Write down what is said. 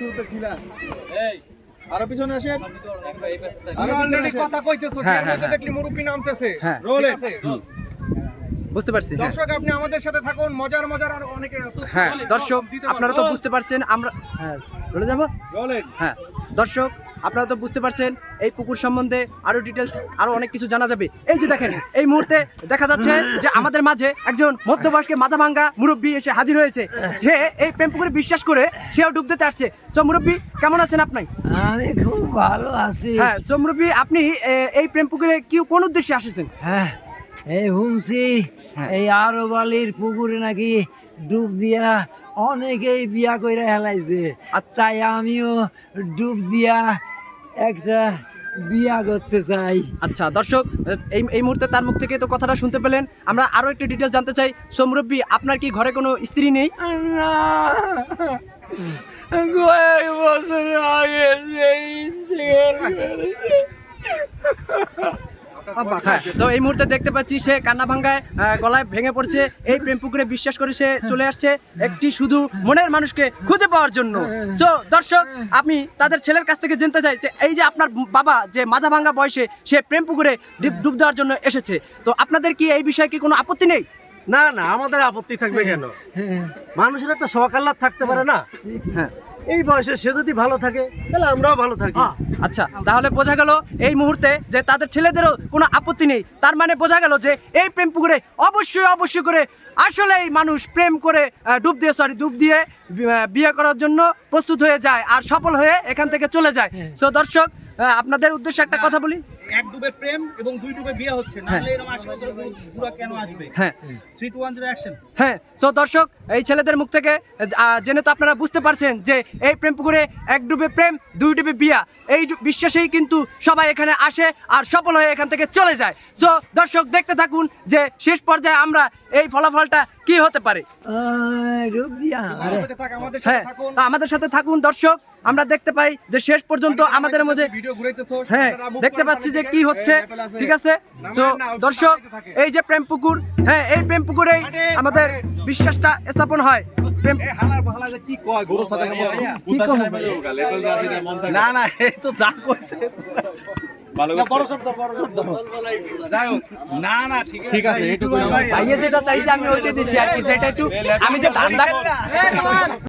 শুরুতে ছিলা আরও পিছনে আসেন। আমি অলরেডি কথা কইতেছো হ্যাঁ, এর হ্যাঁ, মধ্যে। দেখলি মুরুপি নামতেছে। হ্যাঁ। রোল আছে? বুঝতে পারছি হ্যাঁ। দর্শক আপনি আমাদের সাথে থাকুন। মজার মজার আর অনেক হ্যাঁ দর্শক আপনারা তো বুঝতে পারছেন আমরা হ্যাঁ বলে যাব? হ্যাঁ দর্শক আপনারা তো বুঝতে পারছেন এই পুকুর সম্বন্ধে আরও ডিটেলস আরও অনেক কিছু জানা যাবে। এই যে দেখেন এই মুহূর্তে দেখা যাচ্ছে যে আমাদের মাঝে একজন মধ্যবয়স্ক মাজা ভাঙ্গা মুরব্বী এসে হাজির হয়েছে। সে এই প্রেম পুকুরে বিশ্বাস করে সেও ডুব দিতে আসছে। সো মুরব্বী কেমন আছেন আপনি? আমি খুব ভালো আছি। হ্যাঁ সো মুরব্বী আপনি এই প্রেম পুকুরে কি কোন উদ্দেশ্যে আসেছেন? হ্যাঁ এই হুমসি। হ্যাঁ। এই আরও বালির পুকুরে নাকি ডুব দিয়া অনেকেই বিয়া কইরা হেলাইছে। আর তাই আমিও ডুব দিয়া একটা বিয়া করতে চাই। আচ্ছা দর্শক এই এই মুহূর্তে তার মুখ থেকে তো কথাটা শুনতে পেলেন। আমরা আরও একটু ডিটেলস জানতে চাই। সো আপনার কি ঘরে কোনো স্ত্রী নেই? না। কয়েক বছর আগে সেই। হ্যাঁ তো এই মুহূর্তে দেখতে পাচ্ছি সে কান্না ভাঙ্গায় গলায় ভেঙে পড়ছে। এই প্রেম পুকুরে বিশ্বাস করে সে চলে আসছে একটি শুধু মনের মানুষকে খুঁজে পাওয়ার জন্য। সো দর্শক আমি তাদের ছেলের কাছ থেকে জানতে চাই যে এই যে আপনার বাবা যে মাজা ভাঙ্গা বয়সে সে প্রেম পুকুরে ডুব দেওয়ার জন্য এসেছে। তো আপনাদের কি এই বিষয়ে কি কোনো আপত্তি নেই? না না আমাদের আপত্তি থাকবে কেন? মানুষের একটা আহ্লাদ থাকতে পারে না? হ্যাঁ। এই বয়সে সে যদি ভালো থাকে তাহলে আমরাও ভালো থাকি। আচ্ছা তাহলে বোঝা গেল এই মুহূর্তে যে তাদের ছেলেদেরও কোনো আপত্তি নেই। তার মানে বোঝা গেল যে এই প্রেম পুকুরে অবশ্যই অবশ্যই করে আসলেই মানুষ প্রেম করে ডুব দিয়ে সরি ডুব দিয়ে বিয়ে করার জন্য প্রস্তুত হয়ে যায় আর সফল হয়ে এখান থেকে চলে যায়। তো দর্শক আপনাদের উদ্দেশ্যে একটা কথা বলি। এক ডুবে প্রেম এবং দুই ডুবে বিয়ে হচ্ছে না হ্যাঁ। হলে এরকম পুরা কেন আসবে? হ্যাঁ। Three two one zero action হ্যাঁ সো দর্শক এই ছেলেদের মুখ থেকে জেনে তো আপনারা বুঝতে পারছেন যে এই প্রেম পুকুরে এক ডুবে প্রেম দুই ডুবে বিয়া এই বিশ্বাসেই কিন্তু সবাই এখানে আসে আর সফল হয়ে এখান থেকে চলে যায়। সো দর্শক দেখতে থাকুন যে শেষ পর্যায়ে আমরা এই ফলাফলটা কি হতে পারে। আমাদের সাথে হ্যাঁ থাকুন। আমাদের সাথে থাকুন দর্শক আমরা দেখতে পাই যে শেষ পর্যন্ত আমাদের মাঝে ভিডিও ঘুরাইতেছো হ্যাঁ দেখতে পাচ্ছি যে থেকে। কি হচ্ছে ঠিক আছে? তো দর্শক এই যে প্রেম পুকুর হ্যাঁ এই প্রেম পুকুরেই আমাদের বিশ্বাসটা স্থাপন হয়। যে না না এই তো যা করছে। ঠিক আছে। যেটা চাইছে আমি ওইটাই দিছি আর কি যেটা একটু আমি যে ধান্দা